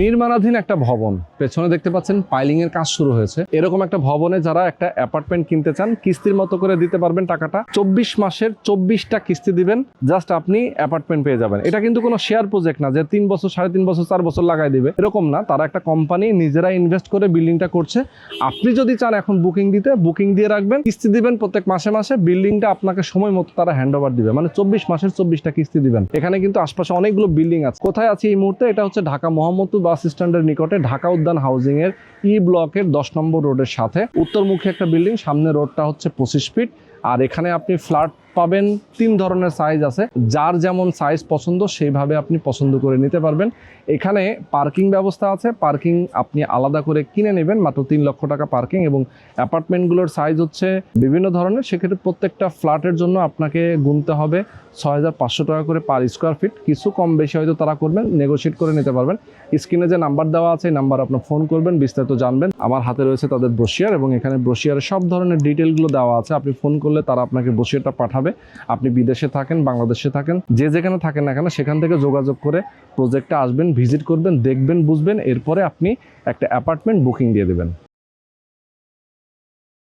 নির্মাণাধীন একটা ভবন। পেছনে দেখতে পাচ্ছেন পাইলিং এর কাজ শুরু হয়েছে। এরকম একটা ভবনে যারা একটা অ্যাপার্টমেন্ট কিনতে চান, কিস্তির মতো করে দিতে পারবেন টাকাটা। চব্বিশ মাসের চব্বিশটা কিস্তি দিবেন জাস্ট আপনি অ্যাপার্টমেন্ট পেয়ে যাবেন। এটা কিন্তু কোনো শেয়ার প্রজেক্ট না, যে তিন বছর, সাড়ে তিন বছর, চার বছর লাগাই দিবে। এরকম না, তারা একটা কোম্পানি নিজেরা ইনভেস্ট করে বিল্ডিংটা করছে। আপনি যদি চান এখন বুকিং দিতে বুকিং দিয়ে রাখবেন, কিস্তি দিবেন প্রত্যেক মাসে মাসে বিল্ডিংটা আপনাকে সময় মতো তারা হ্যান্ড ওভার দিবে। মানে চব্বিশ মাসের চব্বিশটা কিস্তি দিবেন। এখানে কিন্তু আশপাশে অনেকগুলো বিল্ডিং আছে। কোথায় আছে এই মুহূর্তে? এটা হচ্ছে ঢাকা মোহাম্মদপুর বাস স্ট্যান্ডের নিকটে ঢাকা উদ্যান হাউজিং এর ই ব্লকের দশ নম্বর রোডের সাথে। উত্তরমুখী একটা বিল্ডিং সামনে রোডটা হচ্ছে পঁচিশ ফিট আর এখানে আপনি ফ্ল্যাট পাবেন তিন ধরনের সাইজ আছে। যার যেমন সাইজ পছন্দ, সেইভাবে আপনি পছন্দ করে নিতে পারবেন। এখানে পার্কিং ব্যবস্থা আছে। পার্কিং আপনি আলাদা করে কিনে নেবেন, মাত্র তিন লক্ষ টাকা পার্কিং এবং অ্যাপার্টমেন্টগুলোর সাইজ হচ্ছে বিভিন্ন ধরনের। সেক্ষেত্রে প্রত্যেকটা ফ্ল্যাটের জন্য আপনাকে গুনতে হবে ছয় হাজার পাঁচশো টাকা করে পার স্কোয়ার ফিট কিছু কম বেশি হয়তো তারা করবেন নেগোশিয়েট করে নিতে পারবেন। স্ক্রিনে যে নাম্বার দেওয়া আছে, এই নাম্বার আপনার ফোন করবেন, বিস্তারিত জানবেন। আমার হাতে রয়েছে তাদের ব্রোশিয়ার এবং এখানে ব্রোশিয়ারের সব ধরনের ডিটেলগুলো দেওয়া আছে। আপনি ফোন করলে তারা আপনাকে ব্রোশিয়ারটা পাঠাবে। আপনি বিদেশে থাকেন, বাংলাদেশে থাকেন, যে যেখানে থাকেন না কেন সেখান থেকে যোগাযোগ করে প্রজেক্টে আসবেন ভিজিট করবেন, দেখবেন, বুঝবেন, এরপরে আপনি একটা অ্যাপার্টমেন্ট বুকিং দিয়ে দেবেন।